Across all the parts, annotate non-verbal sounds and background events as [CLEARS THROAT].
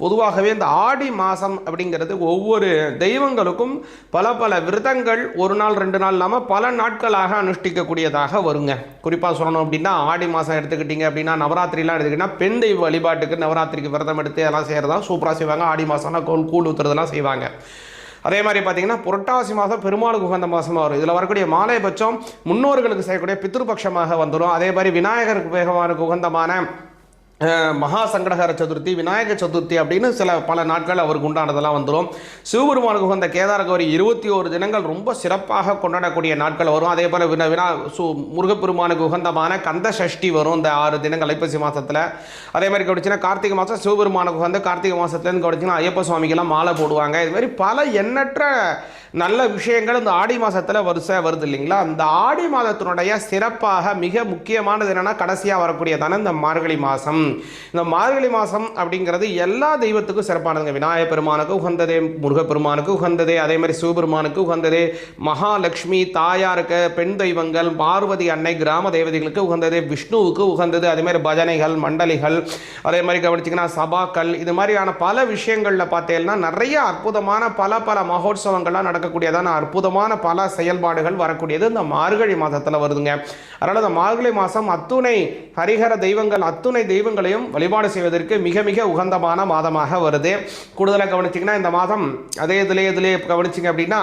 பொதுவாகவே இந்த ஆடி மாதம் அப்படிங்கிறது ஒவ்வொரு தெய்வங்களுக்கும் பல பல விரதங்கள் ஒரு நாள் ரெண்டு நாள் இல்லாமல் பல நாட்களாக அனுஷ்டிக்கக்கூடியதாக வருங்க. குறிப்பாக சொல்லணும் அப்படின்னா ஆடி மாதம் எடுத்துக்கிட்டிங்க அப்படின்னா நவராத்திரிலாம் எடுத்துக்கிட்டிங்கன்னா பெண் தெய்வ வழிபாட்டுக்கு நவராத்திரிக்கு விரதம் எடுத்து எல்லாம் செய்கிறதா சூப்பராக செய்வாங்க. ஆடி மாதம்னா கோல் கூழ் ஊற்றுறதெல்லாம் செய்வாங்க. அதே மாதிரி பார்த்தீங்கன்னா புரட்டாசி மாதம் பெருமாளுக்கு உகந்த மாதமாக வரும். இதில் வரக்கூடிய மாலைபட்சம் முன்னோர்களுக்கு செய்யக்கூடிய பித்ருபட்சமாக வந்துடும் அதே மாதிரி விநாயகருக்கு வேகமான உகந்தமான மகா சங்கடகர சதுர்த்தி விநாயக சதுர்த்தி அப்படின்னு சில பல நாட்கள் அவருக்கு உண்டானதெல்லாம் வந்துடும் சிவபெருமானுக்கு உகந்த கேதார கௌரி இருபத்தி ஒரு தினங்கள் ரொம்ப சிறப்பாக கொண்டாடக்கூடிய நாட்கள் வரும். அதே போல் வினா வினா சு முருகப்பெருமானுக்கு உகந்தமான கந்த சஷ்டி வரும் இந்த ஆறு தினங்கள் ஐப்பசி மாதத்தில் அதே மாதிரி கவனிச்சுன்னா கார்த்திகை மாதம் சிவபெருமானுக்கு உகந்த கார்த்திகை மாதத்துலேருந்து கவனிச்சுன்னா ஐயப்ப சுவாமிக்கெல்லாம் மாலை போடுவாங்க. இது மாதிரி பல எண்ணற்ற நல்ல விஷயங்கள் இந்த ஆடி மாதத்தில் வருஷம் வருது இல்லைங்களா? அந்த ஆடி மாதத்தினுடைய சிறப்பாக மிக முக்கியமானது என்னென்னா கடைசியாக வரக்கூடியதான இந்த மார்கழி மாதம் இந்த மார்கழி மாதம் அப்படிங்கிறது எல்லா தெய்வத்துக்கும் சிறப்பானதுங்க. விநாயகப் பெருமானுக்கு உகந்ததே முருகப்பெருமானுக்கு உகந்ததே அதே மாதிரி சிவபெருமானுக்கு உகந்ததே மகாலட்சுமி தாயாருக்கு பெண் தெய்வங்கள் பார்வதி அன்னை கிராம தேவதைகளுக்கு உகந்தது விஷ்ணுவுக்கு உகந்தது அதே மாதிரி பஜனைகள் மண்டலிகள் அதே மாதிரி கவனிச்சிங்கன்னா சபாக்கள் இது மாதிரியான பல விஷயங்களில் பார்த்தீங்கன்னா நிறைய அற்புதமான பல பல மகோத்சவங்கள்லாம் நடக்கக்கூடியதான அற்புதமான பல செயல்பாடுகள் வரக்கூடியது இந்த மார்கழி மாதத்தில் வருதுங்க. அதனால் இந்த மார்கழி மாதம் அத்துணை ஹரிஹர தெய்வங்கள் அத்துணை தெய்வங்களையும் வழிபாடு செய்வதற்கு மிக மிக உகந்தமான மாதமாக வருது. கூடுதலாக கவனிச்சிங்கன்னா இந்த மாதம் அதே இதிலே இதிலே கவனிச்சிங்க அப்படின்னா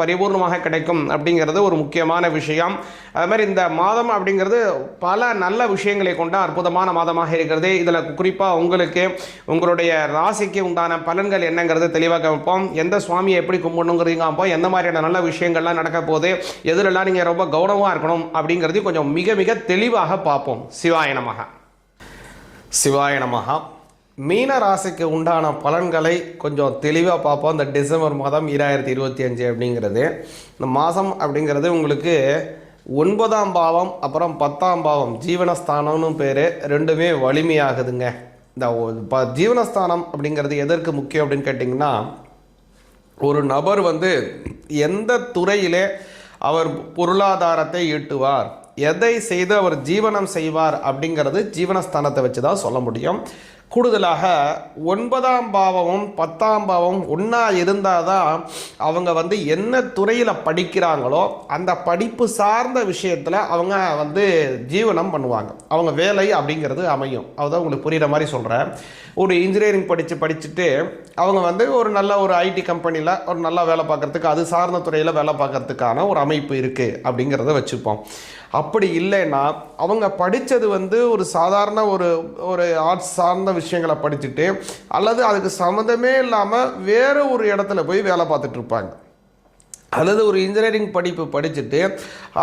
பரிபூர்ணமாக கிடைக்கும் அப்படிங்கிறது ஒரு முக்கியமான விஷயம். அது மாதிரி இந்த மாதம் அப்படிங்கிறது பல நல்ல விஷயங்களை கொண்ட அற்புதமான மாதமாக இருக்கிறது. இதில் குறிப்பாக உங்களுக்கு உங்களுடைய ராசிக்கு உண்டான பலன்கள் என்னங்கிறது தெளிவாக வைப்போம். எந்த சுவாமியை எப்படி கும்பிடணுங்கிறீங்க அப்போ எந்த மாதிரியான நல்ல விஷயங்கள்லாம் நடக்க போகுது எதிரெல்லாம் நீங்கள் ரொம்ப கௌரவமாக இருக்கணும் அப்படிங்கிறதையும் கொஞ்சம் மிக மிக தெளிவாக பார்ப்போம். சிவாய நமக சிவாய நமகா மீன ராசிக்கு உண்டான பலன்களை கொஞ்சம் தெளிவாக பார்ப்போம். இந்த டிசம்பர் மாதம் இராயிரத்தி இருபத்தி அஞ்சு அப்படிங்கிறது. இந்த மாதம் அப்படிங்கிறது உங்களுக்கு ஒன்பதாம் பாவம் அப்புறம் பத்தாம் பாவம் ஜீவனஸ்தானம்னு பேர் ரெண்டுமே வலிமையாகுதுங்க. இந்த ப ஜீவனஸ்தானம் அப்படிங்கிறது எதற்கு முக்கியம் அப்படின்னு கேட்டிங்கன்னா ஒரு நபர் வந்து எந்த துறையிலே அவர் பொருளாதாரத்தை ஈட்டுவார் எதை செய்து அவர் ஜீவனம் செய்வார் அப்படிங்கிறது ஜீவனஸ்தானத்தை வச்சு தான் சொல்ல முடியும். கூடுதலாக ஒன்பதாம் பாவமும் பத்தாம் பாவம் ஒன்றா இருந்தால் தான் அவங்க வந்து என்ன துறையில் படிக்கிறாங்களோ அந்த படிப்பு சார்ந்த விஷயத்தில் அவங்க வந்து ஜீவனம் பண்ணுவாங்க. அவங்க வேலை அப்படிங்கிறது அமையும். அதுதான் உங்களுக்கு புரிகிற மாதிரி சொல்கிறேன் ஒரு இன்ஜினியரிங் படித்து படிச்சுட்டு அவங்க வந்து ஒரு நல்ல ஒரு ஐடி கம்பெனியில் ஒரு நல்லா வேலை பார்க்குறதுக்கு அது சார்ந்த துறையில் வேலை பார்க்கறதுக்கான ஒரு அமைப்பு இருக்குது அப்படிங்கிறத வச்சுப்போம். அப்படி இல்லைன்னா அவங்க படித்தது வந்து ஒரு சாதாரண ஒரு ஒரு ஆர்ட்ஸ் சார்ந்த விஷயங்களை படிச்சுட்டு அல்லது அதுக்கு சம்மந்தமே இல்லாமல் வேறு ஒரு இடத்துல போய் வேலை பார்த்துட்ருப்பாங்க அல்லது ஒரு இன்ஜினியரிங் படிப்பு படிச்சுட்டு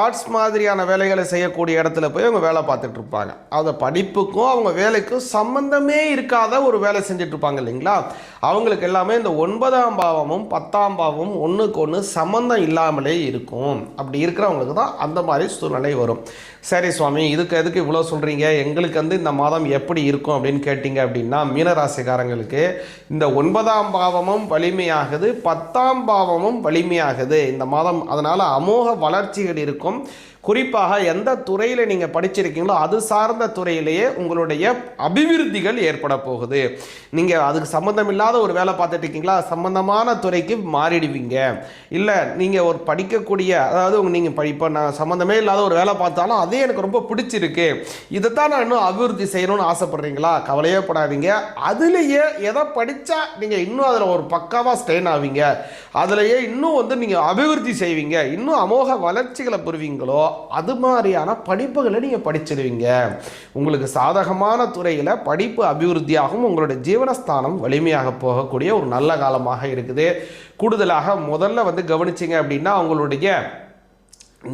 ஆர்ட்ஸ் மாதிரியான வேலைகளை செய்யக்கூடிய இடத்துல போய் அவங்க வேலை பார்த்துட்டு இருப்பாங்க. அந்த படிப்புக்கும் அவங்க வேலைக்கும் சம்மந்தமே இருக்காத ஒரு வேலை செஞ்சுட்டு இருப்பாங்க இல்லைங்களா? அவங்களுக்கு எல்லாமே இந்த ஒன்பதாம் பாவமும் பத்தாம் பாவமும் ஒன்றுக்கு ஒன்று சம்மந்தம் இல்லாமலே இருக்கும். அப்படி இருக்கிறவங்களுக்கு தான் அந்த மாதிரி சூழ்நிலை வரும். சரி சுவாமி இதுக்கு எதுக்கு இவ்வளோ சொல்கிறீங்க எங்களுக்கு வந்து இந்த மாதம் எப்படி இருக்கும் அப்படின்னு கேட்டிங்க அப்படின்னா மீனராசிக்காரங்களுக்கு இந்த ஒன்பதாம் பாவமும் வலிமையாகுது பத்தாம் பாவமும் வலிமையாகுது இந்த மாதம் அதனால் அமோக வளர்ச்சிகள் இருக்கும். குறிப்பாக எந்த துறையில் நீங்கள் படிச்சிருக்கீங்களோ அது சார்ந்த துறையிலேயே உங்களுடைய அபிவிருத்திகள் ஏற்பட போகுது. நீங்கள் அதுக்கு சம்மந்தம் இல்லாத ஒரு வேலை பார்த்துட்டு இருக்கீங்களா? சம்மந்தமான துறைக்கு மாறிடுவீங்க. இல்லை நீங்கள் ஒரு படிக்கக்கூடிய அதாவது நீங்கள் படிப்போ நான் சம்மந்தமே இல்லாத ஒரு வேலை பார்த்தாலும் அதே எனக்கு ரொம்ப பிடிச்சிருக்கு. இதை தான் நான் இன்னும் அபிவிருத்தி செய்யணும்னு ஆசைப்படுறீங்களா? கவலையே படாதீங்க. அதுலேயே எதை படித்தா நீங்கள் இன்னும் அதில் ஒரு பக்காவாக ஸ்டெயின் ஆவீங்க. அதுலேயே இன்னும் வந்து நீங்கள் அபிவிருத்தி செய்வீங்க. இன்னும் அமோக வளர்ச்சிகளை பெறுவீங்களோ அது மாதிரியான படிப்புகளை நீங்கள் படிச்சிடுவீங்க உங்களுக்கு சாதகமான துறையில் படிப்பு அபிவிருத்தியாகவும் உங்களுடைய ஜீவனஸ்தானம் வலிமையாக போகக்கூடிய ஒரு நல்ல காலமாக இருக்குது. கூடுதலாக முதல்ல வந்து கவனிச்சிங்க அப்படின்னா உங்களுடைய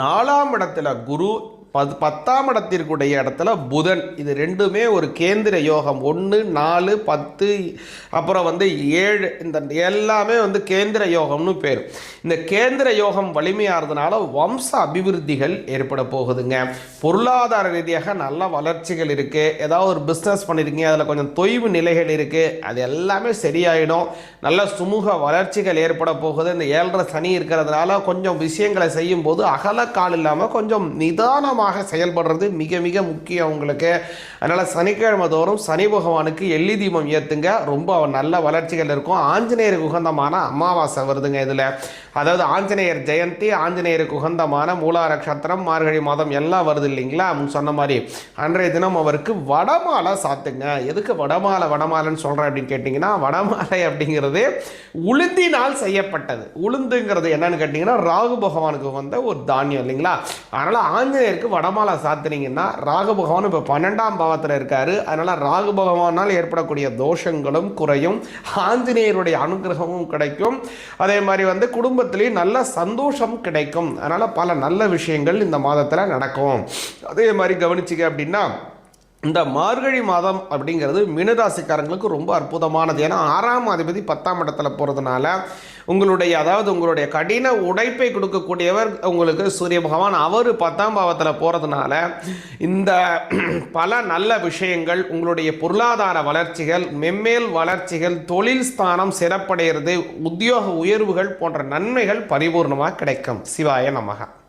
நாலாம் இடத்துல குரு பத் பத்தாம் இடத்திற்குடைய இடத்துல புதன். இது ரெண்டுமே ஒரு கேந்திர யோகம். ஒன்று நாலு பத்து அப்புறம் வந்து ஏழு. இந்த எல்லாமே வந்து கேந்திர யோகம்னு பேர். இந்த கேந்திர யோகம் வலிமையாகிறதுனால வம்ச அபிவிருத்திகள் ஏற்பட போகுதுங்க. பொருளாதார ரீதியாக நல்ல வளர்ச்சிகள் இருக்குது ஏதாவது ஒரு பிஸ்னஸ் பண்ணியிருக்கீங்க அதில் கொஞ்சம் தொய்வு நிலைகள் இருக்குது அது எல்லாமே சரியாயிடும். நல்ல சுமூக வளர்ச்சிகள் ஏற்பட போகுது. இந்த ஏழரை சனி இருக்கிறதுனால கொஞ்சம் விஷயங்களை செய்யும்போது அகல கால் இல்லாமல் கொஞ்சம் நிதானமாக செயல்படுறது மிக மிக முக்கியம் உங்களுக்கு அதனால் சனிக்கிழமை தோறும் சனி பகவானுக்கு எள்ளி தீபம் ஏற்றுங்க ரொம்ப நல்ல வளர்ச்சிகள் இருக்கும். ஆஞ்சநேயருக்கு உகந்தமான அமாவாசை வருதுங்க இதில். அதாவது ஆஞ்சநேயர் ஜெயந்தி ஆஞ்சநேயருக்கு உகந்தமான மூலா நட்சத்திரம் மார்கழி மாதம் எல்லாம் வருது இல்லைங்களா? சொன்ன மாதிரி. அன்றைய தினம் அவருக்கு வடமாலை சாத்துங்க. எதுக்கு வடமாலை வடமாலைன்னு சொல்கிறேன் அப்படின்னு கேட்டிங்கன்னா வடமாலை அப்படிங்கிறது உளுந்தினால் செய்யப்பட்டது. உளுந்துங்கிறது என்னன்னு கேட்டிங்கன்னா ராகு பகவானுக்கு வந்த ஒரு தானியம் இல்லைங்களா? அதனால் ஆஞ்சநேயருக்கு வடமாலை சாத்துனீங்கன்னா ராகு பகவான் இப்போ பன்னெண்டாம் பாவத்தில் இருக்காரு. அதனால் ராகு பகவானால் ஏற்படக்கூடிய தோஷங்களும் குறையும். ஆஞ்சநேயருடைய அனுகிரகமும் கிடைக்கும். அதே மாதிரி வந்து குடும்பத்திலேயும் நல்ல சந்தோஷம் கிடைக்கும். அதனால் பல நல்ல விஷயங்கள் இந்த மாதத்தில் நடக்கும். அதே மாதிரி கவனிச்சிங்க அப்படின்னா இந்த மார்கழி மாதம் அப்படிங்கிறது மீனராசிக்காரங்களுக்கு ரொம்ப அற்புதமானது. ஏன்னா ஆறாம் அதிபதி பத்தாம் இடத்துல போகிறதுனால உங்களுடைய அதாவது உங்களுடைய கடின உடைப்பை கொடுக்கக்கூடியவர் உங்களுக்கு சூரிய பகவான். அவர் பத்தாம் பாவத்தில் போகிறதுனால இந்த [CLEARS THROAT] பல நல்ல விஷயங்கள் உங்களுடைய பொருளாதார வளர்ச்சிகள் மெம்மேல் வளர்ச்சிகள் தொழில் ஸ்தானம் சிறப்படைகிறது உத்தியோக உயர்வுகள் போன்ற நன்மைகள் பரிபூர்ணமாக கிடைக்கும். சிவாய நமகா.